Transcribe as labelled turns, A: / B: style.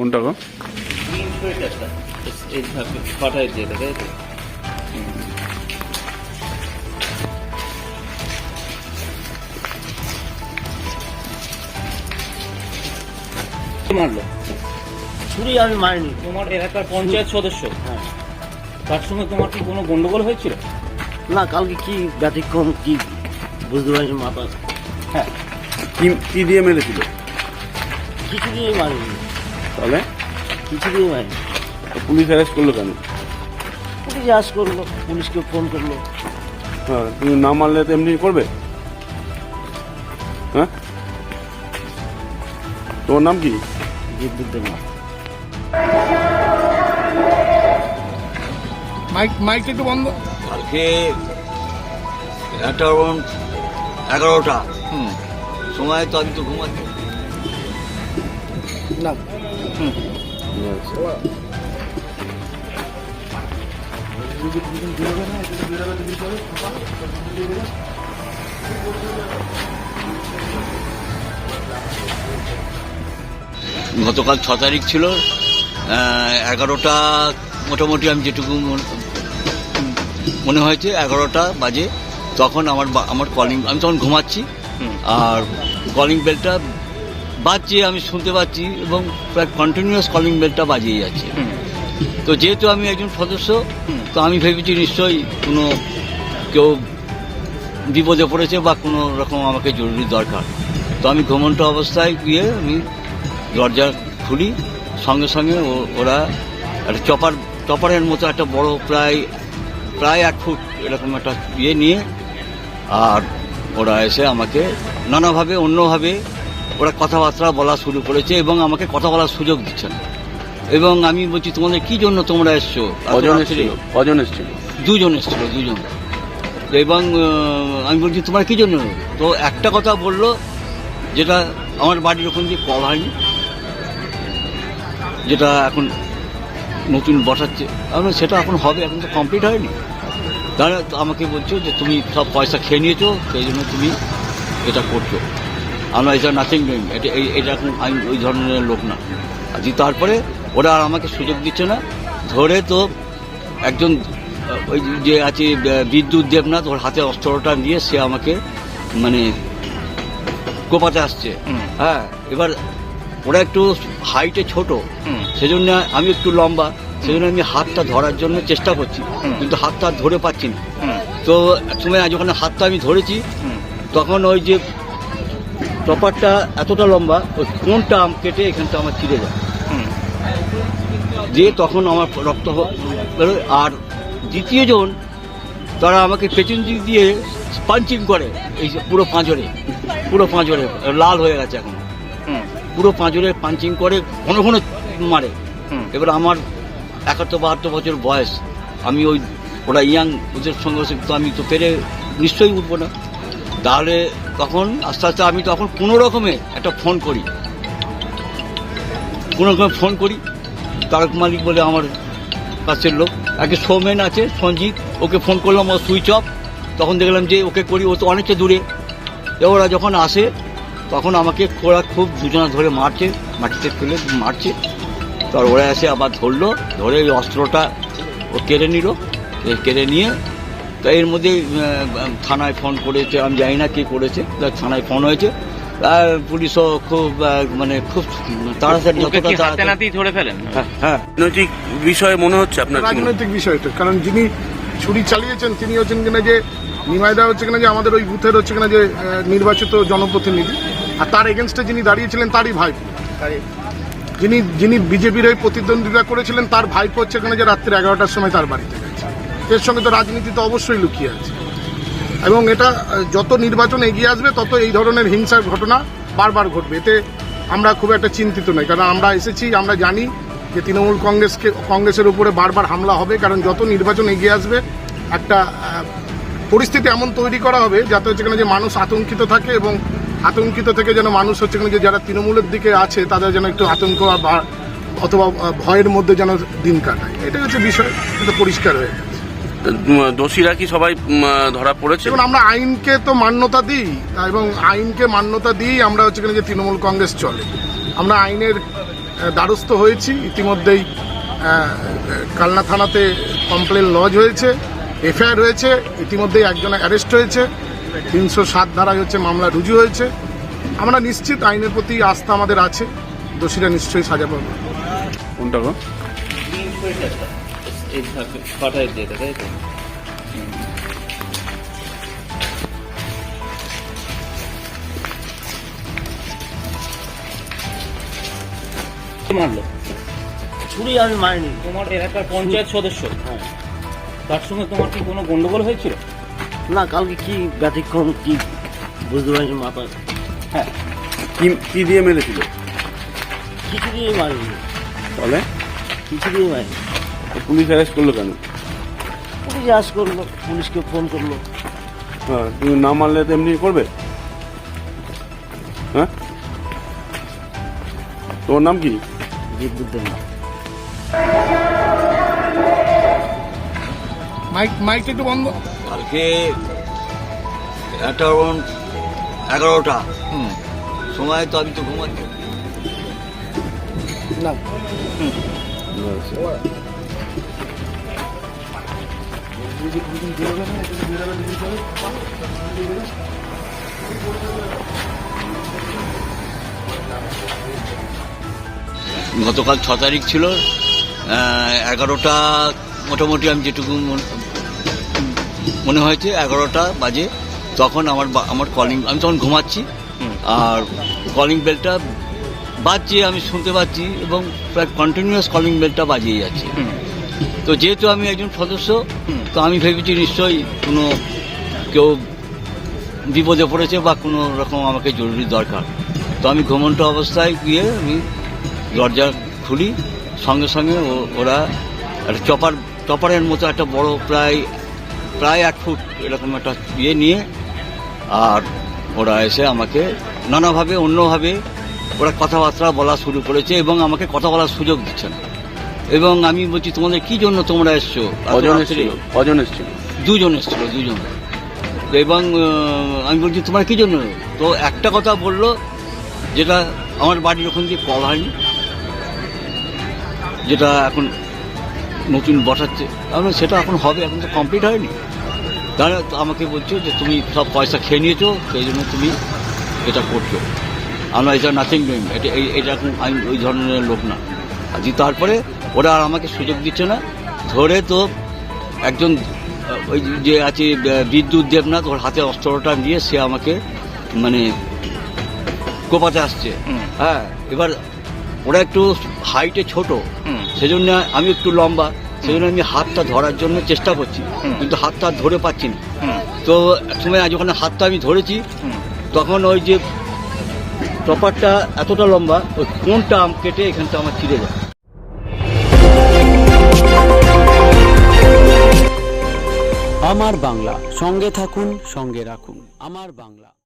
A: কোনটা গো?
B: মারলো।
C: ছুরি আমি মারিনি।
B: তোমার এলাকার পঞ্চায়েত সদস্য?
C: হ্যাঁ।
B: তার সঙ্গে তোমার কি কোনো গন্ডগোল হয়েছিল?
C: না কালকে কি ব্যতিক্রম কি বুঝতে পারছি মাথা।
B: হ্যাঁ।
A: কি দিয়ে মেরেছিল?
C: কিছু দিয়ে মারিনি।
A: তাহলে?
C: কিছু মারিনি
A: তো পুলিশ অ্যারেস্ট করল কেন?
C: পুলিশ আস করল পুলিশকে ফোন করল।
A: হ্যাঁ তুমি না মারলে তো এমনি করবে? হ্যাঁ? তোমার নাম কি?
C: বিদ্যুৎ দেবনা
D: মাইক মাইক একটু বন্ধ।
E: কালকে একটা অ্যারাউন্ড এগারোটা সময় তো আমি তো ঘুমাচ্ছি।
D: না
E: গতকাল ছ তারিখ ছিল এগারোটা মোটামুটি আমি যেটুকু মন- হয়েছে এগারোটা বাজে। তখন আমার আমার কলিং আমি তখন ঘুমাচ্ছি। আর কলিং বেলটা বাজছে আমি শুনতে পাচ্ছি এবং প্রায় কন্টিনিউয়াস কলিং বেলটা বাজিয়ে যাচ্ছে। তো যেহেতু আমি একজন সদস্য তো আমি ভেবেছি নিশ্চয়ই কোনো কেউ বিপদে পড়েছে বা কোনো রকম আমাকে জরুরি দরকার। তো আমি ঘুমন্ত অবস্থায় গিয়ে আমি দরজা খুলি। সঙ্গে সঙ্গে ও- ওরা একটা চপার চপারের মতো একটা বড় প্রায় প্রায় এক ফুট এরকম একটা ইয়ে নিয়ে আর ওরা এসে আমাকে নানাভাবে অন্যভাবে ওরা কথাবার্তা বলা শুরু করেছে এবং আমাকে কথা বলার সুযোগ দিচ্ছে না। এবং আমি বলছি তোমাদের কি জন্য তোমরা এসছো?
A: কজন? এসেছিল? কজন এসেছিল?
E: দুজন এসেছিল দুজন। এবং আমি বলছি তোমরা কি জন্য? তো একটা কথা বলল যেটা আমার বাড়ির ওখান দিয়ে কল হয়নি যেটা এখন নতুন বসাচ্ছে। আমি সেটা এখন হবে এখন তো কমপ্লিট হয়নি। তারা তো আমাকে বলছো যে তুমি সব পয়সা খেয়ে নিয়েছো সেই জন্য তুমি এটা করছ। আমরা এটা নাথিং ডুইং এটা এখন আমি ওই ধরনের লোক না। দিয়ে তারপরে ওরা আর আমাকে সুযোগ দিচ্ছে না। ধরে তো একজন ওই যে আছে বিদ্যুৎ দেবনাথ ওর হাতে অস্ত্রটা নিয়ে সে আমাকে মানে কোপাতে আসছে। হ্যাঁ এবার ওরা একটু হাইটে ছোট। সেজন্য আমি একটু লম্বা। সেজন্য আমি হাতটা ধরার জন্য চেষ্টা করছি। কিন্তু হাতটা ধরে পাচ্ছি না। তো এক সময় যখন হাতটা আমি ধরেছি। তখন ওই যে টপারটা এতটা লম্বা ওই কোনটা আম কেটে এখানটা আমার চিড়ে যায়। দিয়ে তখন আমার রক্ত বেরোয়। আর দ্বিতীয় জন তারা আমাকে পেছন দিক দিয়ে পাঞ্চিং করে এই যে পুরো পাঁজরে। পুরো পাঁজরে লাল হয়ে গেছে এখন।
B: হুম।
E: পুরো পাঁজরে পাঞ্চিং করে ঘন ঘন মারে। এবার আমার একাত্তর বাহাত্তর বছর বয়স। আমি ওই ওরা ইয়াং ওদের সঙ্গে তো আমি তো পেরে নিশ্চয়ই উঠবো না। তাহলে তখন আস্তে আস্তে আমি তখন কোনো রকমে একটা ফোন করি। কোনো রকমে ফোন করি। তারক মালিক বলে আমার কাছের লোক। আগে সৌমেন আছে, সঞ্জিত। ওকে ফোন করলাম, ও সুইচ অফ। তখন দেখলাম যে ওকে করি, ও তো অনেকটা দূরে। ওরা যখন আসে, তখন আমাকে ওরা খুব দুজনা ধরে মারছে, মাটিতে ফেলে মারছে। তার ওরা এসে আবার ধরলো, ধরে ওই অস্ত্রটা ও কেড়ে নিল। কেড়ে নিয়ে তা এর মধ্যে থানায় ফোন করেছে আমি জানি না কে করেছে তা থানায় ফোন হয়েছে। আর পুলিশও খুব মানে খুব তাড়াতাড়ি যতটা
B: ধরে ফেলেন?
E: হ্যাঁ হ্যাঁ।
A: রাজনৈতিক বিষয়ে মনে হচ্ছে আপনার
D: রাজনৈতিক বিষয়টা কারণ যিনি ছুরি চালিয়েছেন তিনি হচ্ছেন কিনা যে নিমাইদা হচ্ছে কিনা যে আমাদের ওই বুথের হচ্ছে কিনা যে নির্বাচিত জনপ্রতিনিধি। আর তার এগেনস্টে যিনি দাঁড়িয়েছিলেন তারই ভাই যিনি যিনি বিজেপির হয়ে প্রতিদ্বন্দ্বিতা করেছিলেন তার ভাইপো হচ্ছে কিনা যে রাত্রি এগারোটার সময় তার বাড়িতে। এর সঙ্গে তো রাজনীতি তো অবশ্যই লুকিয়ে আছে। এবং এটা যত নির্বাচন এগিয়ে আসবে, তত এই ধরনের হিংসার ঘটনা বারবার ঘটবে। এতে আমরা খুব একটা চিন্তিত নই, কারণ আমরা এসেছি, আমরা জানি যে তৃণমূল কংগ্রেসকে, কংগ্রেসের উপরে বারবার হামলা হবে, কারণ যত নির্বাচন এগিয়ে আসবে, একটা পরিস্থিতি এমন তৈরি করা হবে, যাতে হচ্ছে যে মানুষ আতঙ্কিত থাকে এবং আতঙ্কিত থেকে যেন মানুষ হচ্ছে যে যারা তৃণমূলের দিকে আছে তাদের যেন একটু আতঙ্ক বা, অথবা ভয়ের মধ্যে যেন দিন কাটায়। এটাই হচ্ছে বিষয়, এটা পরিষ্কার হয়ে
A: দোষীরা কি সবাই ধরা পড়েছে?
D: দেখুন আমরা আইনকে তো মান্যতা দিই এবং আইনকে মান্যতা দিয়েই আমরা হচ্ছে কিনা যে তৃণমূল কংগ্রেস চলে। আমরা আইনের দ্বারস্থ হয়েছি ইতিমধ্যেই কালনা থানাতে কমপ্লেন লজ হয়েছে এফআইআর হয়েছে ইতিমধ্যেই একজন অ্যারেস্ট হয়েছে তিনশো সাত ধারায় হচ্ছে মামলা রুজু হয়েছে। আমরা নিশ্চিত আইনের প্রতি আস্থা আমাদের আছে দোষীরা নিশ্চয়ই সাজা পাবে।
A: কোনটা গো
B: গ্রিন সোয়েটারটা এই ধাপে ছটায় তাই তো মারলো
C: ছুরি আমি মারিনি।
B: তোমার এলাকার পঞ্চায়েত সদস্য? তার সঙ্গে তোমার কি কোনো গন্ডগোল হয়েছিল?
C: না কালকে কি ব্যতিক্রম কি বুঝতে পারছি মাথা
B: হ্যাঁ।
A: কি কি দিয়ে মেরেছিল?
C: কিছু দিয়ে মারিনি।
A: তাহলে
C: কিছু দিয়ে মারিনি।
A: পুলিশ অ্যারেস্ট করল কেন?
C: পুলিশ আস করল পুলিশকে ফোন করল।
A: হ্যাঁ তুমি না মারলে তো এমনি করবে। হ্যাঁ? তোমার নাম কি?
C: বিদ্যুতের না
D: মাইক মাইক একটু বন্ধ।
E: কালকে একটা এগারোটা। সময় তো আমি তো ঘুমাচ্ছি।
D: না।
E: গতকাল ছ তারিখ ছিল এগারোটা মোটামুটি আমি যেটুকু মন- মনে হয়েছে এগারোটা বাজে। তখন আমার আমার কলিং আমি তখন ঘুমাচ্ছি। আর কলিং বেলটা বাজছে আমি শুনতে পাচ্ছি এবং প্রায় কন্টিনিউয়াস কলিং বেলটা বাজিয়ে যাচ্ছে। তো যেহেতু আমি একজন সদস্য, তো আমি ভেবেছি নিশ্চয়ই কোনো কেউ বিপদে পড়েছে বা কোনো রকম আমাকে জরুরি দরকার। তো আমি ঘুমন্ত অবস্থায় গিয়ে আমি দরজা খুলি। সঙ্গে সঙ্গে ওরা একটা চপার, চপারের মতো একটা বড় প্রায় প্রায় এক ফুট এরকম একটা ইয়ে নিয়ে, আর ওরা এসে আমাকে নানাভাবে, অন্যভাবে ওরা কথাবার্তা বলা শুরু করেছে এবং আমাকে কথা বলার সুযোগ দিচ্ছে না এবং আমি বলছি তোমাদের কি জন্য তোমরা এসছো?
A: কজন? এসেছিল কজন এসেছিল।
E: দুজন এসেছিল দুজন। এবং আমি বলছি তোমরা কি জন্য? তো একটা কথা বলল যেটা আমার বাড়ির ওখান দিয়ে কল হয়নি যেটা এখন নতুন বসাচ্ছে। আমি সেটা এখন হবে এখন তো কমপ্লিট হয়নি। তারা তো আমাকে বলছো যে তুমি সব পয়সা খেয়ে নিয়েছো সেই জন্য তুমি এটা করছ। আমরা এটা নাথিং ডুইং এটা এটা এখন আমি ওই ধরনের লোক না। দিয়ে তারপরে ওরা আর আমাকে সুযোগ দিচ্ছে না। ধরে তো একজন ওই যে আছে বিদ্যুৎ দেবনাথ ওর হাতে অস্ত্রটা নিয়ে সে আমাকে মানে কোপাতে আসছে। হ্যাঁ এবার ওরা একটু হাইটে ছোট সেজন্য আমি একটু লম্বা সেজন্য আমি হাতটা ধরার জন্য চেষ্টা করছি কিন্তু হাতটা ধরে পাচ্ছি না। তো এক সময় আজ যখন হাতটা আমি ধরেছি তখন ওই যে টপারটা এতটা লম্বা, ওই কোনটা আম কেটে এখানটা আমার ছিঁড়ে যায়?
F: আমার বাংলা, সঙ্গে থাকুন, সঙ্গে রাখুন। আমার বাংলা।